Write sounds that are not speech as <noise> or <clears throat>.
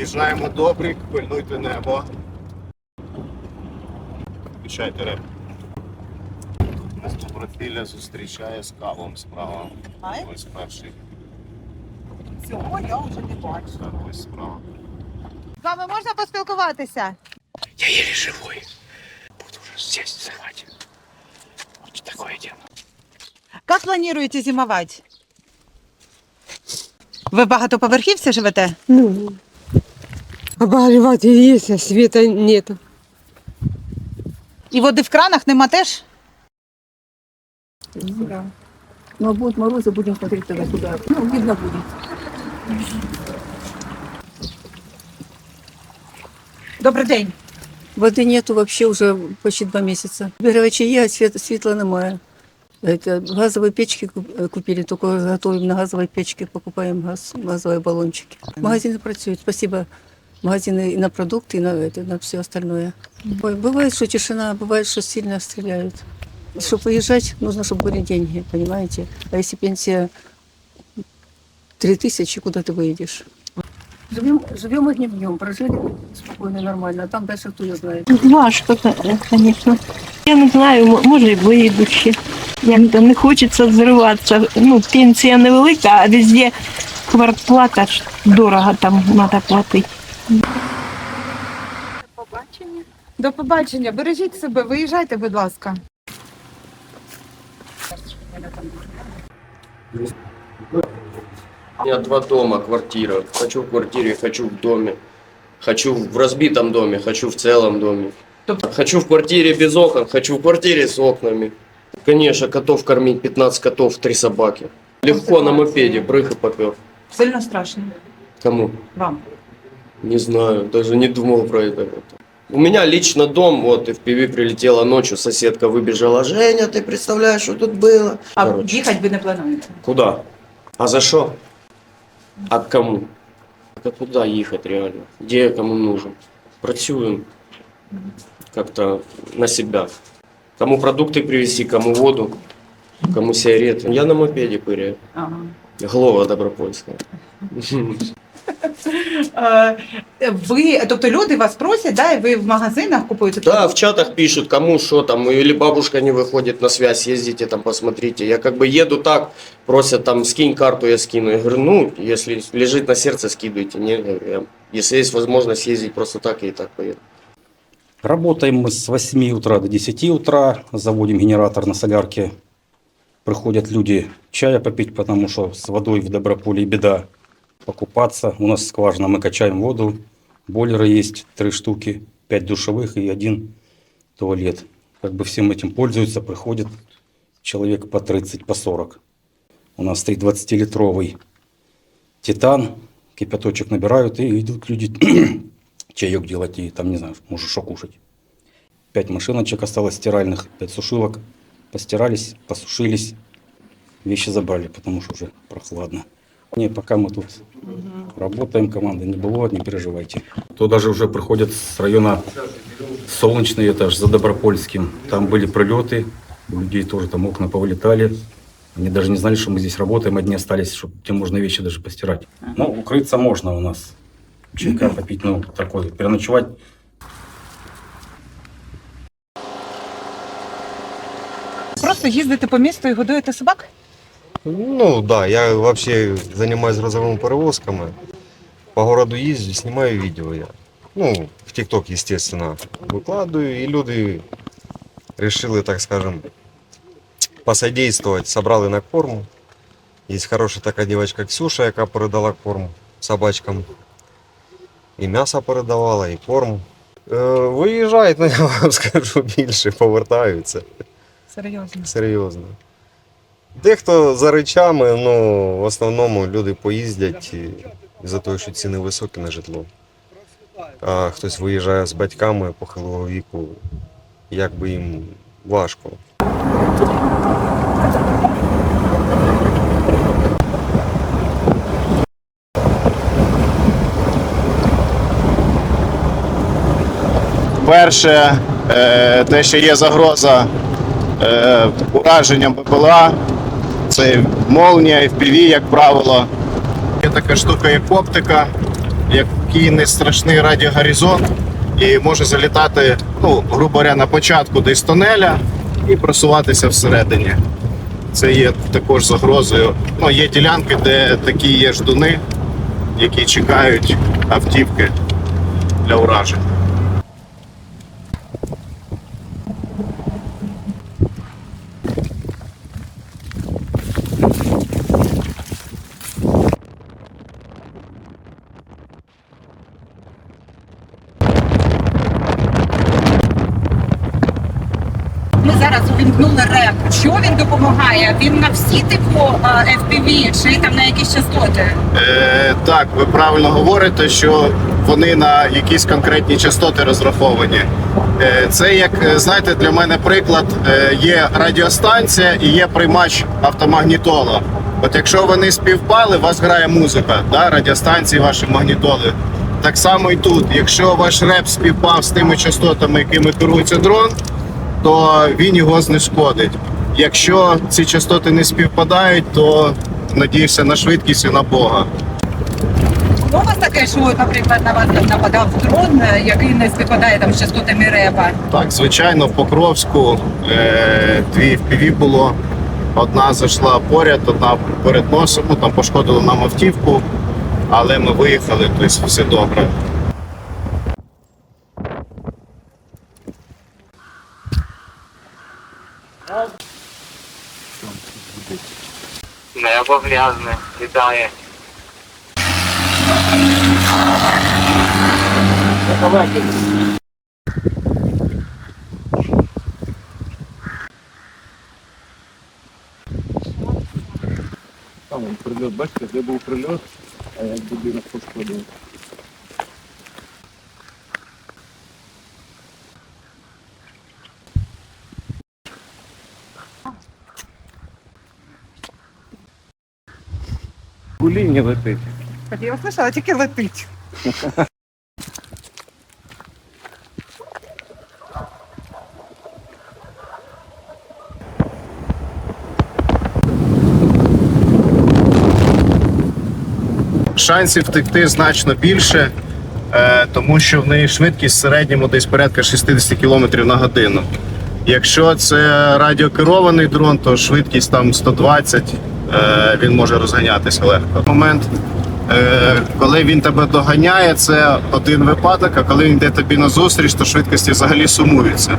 Їжджаємо добрик, пильнуйте небо. Включайте реп. Нас побратиля зустрічає з кавом справа. Ай. Ось перший. Цього я вже не бачу. Так, ось справа. З вами можна поспілкуватися? Я еле живой. Буду уже здесь сыграть. Вот такое дело. Як плануєте зимувати? Ви в багатоповерхівці живете? Ну, обогреватель есть, а света нету. І води в кранах нема теж? Да. Но будут морозы, будем смотреть тогда куда. Ну, видно будет. Добрий день. Воды нету вообще уже почти два месяца. Берегачи есть, свет, светла немає. Это газовые печки куп- э, купили, только готовим на газовой печке, покупаем газ, газовые баллончики. Магазины працюют, спасибо. Магазины и на продукты, и на, это, на все остальное. Ой, бывает, что тишина, бывает, что сильно стреляют. Чтобы выезжать, нужно, чтобы были деньги, понимаете? А если пенсия 3000, куда ты выедешь? Живем, живем одним днем, прожили спокойно, нормально, а там дальше кто ее знает. Важко, звісно. Я не знаю, м- може й виїду ще. Як то не хочеться взриватися. Ну, пенсія невелика, а везде квартплата ж дорого там треба платити. До побачення. Бережіть себе, виїжджайте, будь ласка. У меня два дома, квартира. Хочу в квартире, хочу в доме. Хочу в разбитом доме, хочу в целом доме. Хочу в квартире без окон, хочу в квартире с окнами. Конечно, котов кормить, 15 котов, 3 собаки. Легко на мопеде, брых и попер. Сильно страшно. Кому? Вам. Не знаю, даже не думал про это. У меня лично дом, вот, и в ПВ прилетела ночью, соседка выбежала. Женя, ты представляешь, что тут было? А Короче. їхати ви не плануєте? Куда? А за что? А к кому? А куда ехать реально? Где я кому нужен? Працюем как-то на себя. Кому продукты привезти, кому воду, кому сигареты. Я на мопеде пыряю. Ага. Глова Добропольская. <laughs> Е, ви, тобто люди вас просять, да, і ви в магазинах купуєте? Да, в чатах пишут, кому что там, или бабушка не выходит на связь, ездите там, посмотрите. Я как бы еду так, просят там, скинь карту, я скину. Я говорю, ну, если лежит на сердце, скидывайте. Не, я я- если есть возможность ездить просто так, я и так поеду. Работаем мы с 8 утра до 10 утра, заводим генератор на солярке. Приходят люди чая попить, потому что с водой в Доброполе беда. Покупаться. У нас скважина, мы качаем воду. Бойлеры есть, три штуки, пять душевых и один туалет. Как бы всем этим пользуются, приходит человек по 30, по 40. У нас стоит 20-литровый титан, кипяточек набирают и идут люди <clears throat> чаек делать и там, не знаю, может, что кушать. Пять машиночек осталось стиральных, пять сушилок. Постирались, посушились, вещи забрали, потому что уже прохладно. Не, пока мы тут работаем, команда не было, не переживайте. То даже уже приходят с района Солнечный этаж за Добропольским. Там были прилеты, у людей тоже там окна повылетали. Они даже не знали, что мы здесь работаем, одни остались, чтобы где можно вещи даже постирать. Ну, укрыться можно у нас. Чайка попить, ну, такой, переночевать Просто їздите по місту і годуєте собак? Ну да, я вообще занимаюсь грузовыми перевозками. По городу езжу, снимаю видео я. Ну, в ТикТок, естественно, выкладываю, и люди решили, так скажем, посодействовать, собрали на корм. Есть хорошая такая девочка Ксюша, яка передала корм собачкам. І м'ясо передавала, і корм. Е, виїжджають, ну я вам скажу більше, повертаються. Серйозно. Серйозно. Дехто за речами, ну в основному люди поїздять із-за того, що ціни високі на житло. А хтось виїжджає з батьками похилого віку, як би їм важко. Перше, е, те, що є загроза е, ураженням БПЛА, це молнія, FPV, як правило. Є така штука, як оптика, як такий не страшний радіогоризонт і може залітати, ну, грубо говоря, на початку десь тунеля і просуватися всередині. Це є також загрозою. Ну, є ділянки, де такі є ждуни, які чекають автівки для уражень. Ми зараз увімкнули реп. Що він допомагає? Він на всі типу FPV чи там на якісь частоти? Е, так, ви правильно говорите, що вони на якісь конкретні частоти розраховані. Е, це як е, знаєте, для мене приклад е, є радіостанція і є приймач автомагнітола. От якщо вони співпали, у вас грає музика, да, радіостанції, ваші магнітоли. Так само і тут. Якщо ваш реп співпав з тими частотами, якими керується дрон, то він його знешкодить. Якщо ці частоти не співпадають, то надіюся на швидкість і на Бога. У вас таке, що, наприклад, на вас нападав дрон, е, який не співпадає там з частотами реба? Так, звичайно, в Покровську е, дві FPV було. Одна зайшла поряд, одна перед носом, ну, там пошкодила нам автівку, але ми виїхали, тобто все добре. Небо грязне, літає. Там прильот, бачите, де був прильот, а як будинок пошкодив. Гуління летить. Я услышала, тільки летить. Шансів втекти значно більше, е, тому що в неї швидкість в середньому десь порядка 60 км на годину. Якщо це радіокерований дрон, то швидкість там 120, е, він може розганятися легко. Момент, е, коли він тебе доганяє, це один випадок, а коли він йде тобі на зустріч, то швидкості взагалі сумуються.